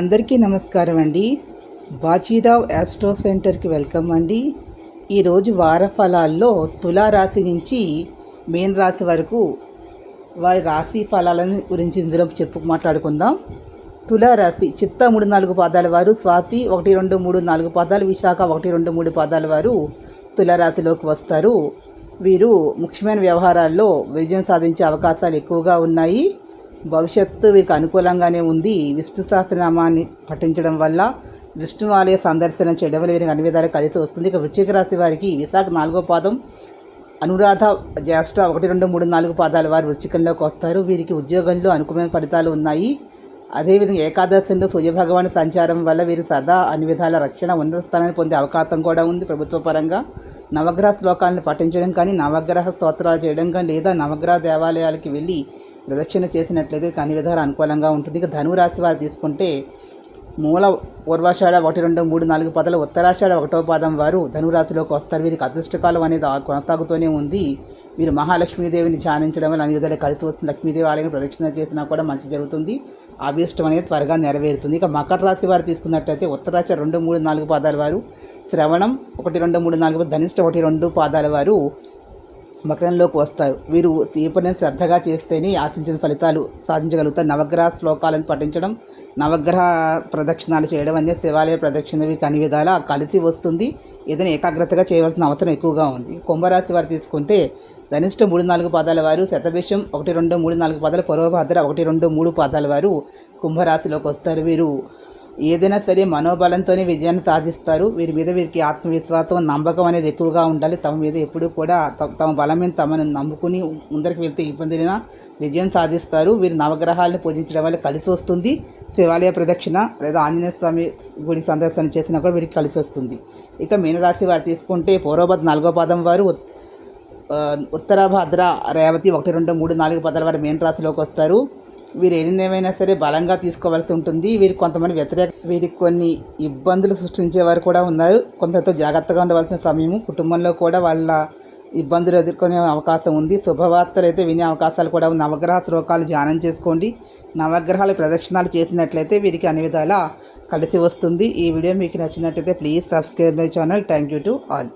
అందరికీ నమస్కారం అండి. బాజీరావ్ యాస్ట్రో సెంటర్కి వెల్కమ్ అండి. ఈరోజు వార ఫలాల్లో తులారాశి నుంచి మేన్ రాశి వరకు వారి రాశి ఫలాలను గురించి ఇందులో చెప్పు మాట్లాడుకుందాం. తులారాశి చిత్త మూడు నాలుగు పాదాల వారు స్వాతి ఒకటి రెండు మూడు నాలుగు పాదాలు విశాఖ ఒకటి రెండు మూడు పాదాల వారు తులారాశిలోకి వస్తారు. వీరు ముఖ్యమైన వ్యవహారాల్లో విజయం సాధించే అవకాశాలు ఎక్కువగా ఉన్నాయి. భవిష్యత్తు వీరికి అనుకూలంగానే ఉంది. విష్ణు సహస్రనామాన్ని పఠించడం వల్ల విష్ణు ఆలయ సందర్శన చేయడం వల్ల వీరికి అన్ని విధాలు కలిసి వస్తుంది. ఇక వృశ్చిక రాశి వారికి విశాఖ నాలుగో పాదం అనురాధ జ్యేష్ఠ ఒకటి రెండు మూడు నాలుగు పాదాల వారు వృచ్చికంలోకి వస్తారు. వీరికి ఉద్యోగంలో అనుకూలమైన ఫలితాలు ఉన్నాయి. అదేవిధంగా ఏకాదశిలో సూర్యభగవాన్ సంచారం వల్ల వీరు సదా అన్ని విధాల రక్షణ ఉన్నత స్థానాన్ని పొందే అవకాశం కూడా ఉంది ప్రభుత్వ పరంగా. నవగ్రహ శ్లోకాలను పఠించడం కానీ నవగ్రహ స్తోత్రాలు చేయడం కానీ లేదా నవగ్రహ దేవాలయాలకి వెళ్ళి ప్రదక్షిణ చేసినట్లయితే వీరికి అన్ని విధాలు అనుకూలంగా ఉంటుంది. ఇక ధనురాశి వారు తీసుకుంటే మూల పూర్వాషాఢ ఒకటి రెండు మూడు నాలుగు పదాలు ఉత్తరాషాఢ ఒకటో పాదం వారు ధనురాశిలోకి వస్తారు. వీరికి అదృష్టకాలం అనేది కొనసాగుతూనే ఉంది. వీరు మహాలక్ష్మీదేవిని ధ్యానించడం వల్ల అన్ని విధాలు కలిసి వస్తుంది. లక్ష్మీదేవి ఆలయం ప్రదక్షిణ చేసినా కూడా మంచి జరుగుతుంది. అభీష్టం అనేది త్వరగా నెరవేరుతుంది. ఇక మకర రాశి వారు తీసుకున్నట్లయితే ఉత్తరాశ రెండు మూడు నాలుగు పాదాల వారు శ్రవణం ఒకటి రెండు మూడు నాలుగు ధనిష్ట ఒకటి రెండు పాదాల వారు మకరంలోకి వస్తారు. వీరు ఈ శ్రద్ధగా చేస్తేనే ఆశించిన ఫలితాలు సాధించగలుగుతారు. నవగ్రహ శ్లోకాలను పఠించడం నవగ్రహ ప్రదక్షిణాలు చేయడం అనేది శివాలయ ప్రదక్షిణవి వీరికి అన్ని విధాలా కలిసి వస్తుంది. ఏదైనా ఏకాగ్రతగా చేయవలసిన అవసరం ఎక్కువగా ఉంది. కుంభరాశి వారు తీసుకుంటే ధనిష్ట మూడు నాలుగు పాదాల వారు శతభిషం ఒకటి రెండు మూడు నాలుగు పాదాలు పూర్వభద్ర ఒకటి రెండు మూడు పాదాల వారు కుంభరాశిలోకి వస్తారు. వీరు ఏదైనా సరే మనోబలంతోనే విజయాన్ని సాధిస్తారు. వీరి మీద వీరికి ఆత్మవిశ్వాసం నమ్మకం అనేది ఎక్కువగా ఉండాలి. తమ మీద ఎప్పుడూ కూడా తమ బలం మీద తమను నమ్ముకుని ముందరికి వెళ్తే ఇబ్బందిన విజయం సాధిస్తారు. వీరు నవగ్రహాలను పూజించడం వల్ల కలిసి వస్తుంది. శివాలయ ప్రదక్షిణ లేదా ఆంజనేయ స్వామి గుడి సందర్శన చేసినా కూడా వీరికి కలిసి వస్తుంది. ఇక మీనరాశి వారు తీసుకుంటే పూర్వభద్ర నాలుగో పాదం వారు ఉత్తర భద్ర రేవతి ఒకటి రెండు మూడు నాలుగు పదాల వారు మీనరాశిలోకి వస్తారు. వీరు ఏమైనా సరే బలంగా తీసుకోవాల్సి ఉంటుంది. వీరు కొంతమంది వ్యతిరేక వీరికి కొన్ని ఇబ్బందులు సృష్టించే వారు కూడా ఉన్నారు. కొంతతో జాగ్రత్తగా ఉండవలసిన సమయము కుటుంబంలో కూడా వాళ్ళ ఇబ్బందులు ఎదుర్కొనే అవకాశం ఉంది. శుభవార్తలు అయితే వినే అవకాశాలు కూడా ఉంది నవగ్రహ శ్లోకాలు ధ్యానం చేసుకోండి. నవగ్రహాలు ప్రదక్షిణాలు చేసినట్లయితే వీరికి అన్ని విధాలా కలిసి వస్తుంది. ఈ వీడియో మీకు నచ్చినట్లయితే please subscribe my channel. Thank you to all.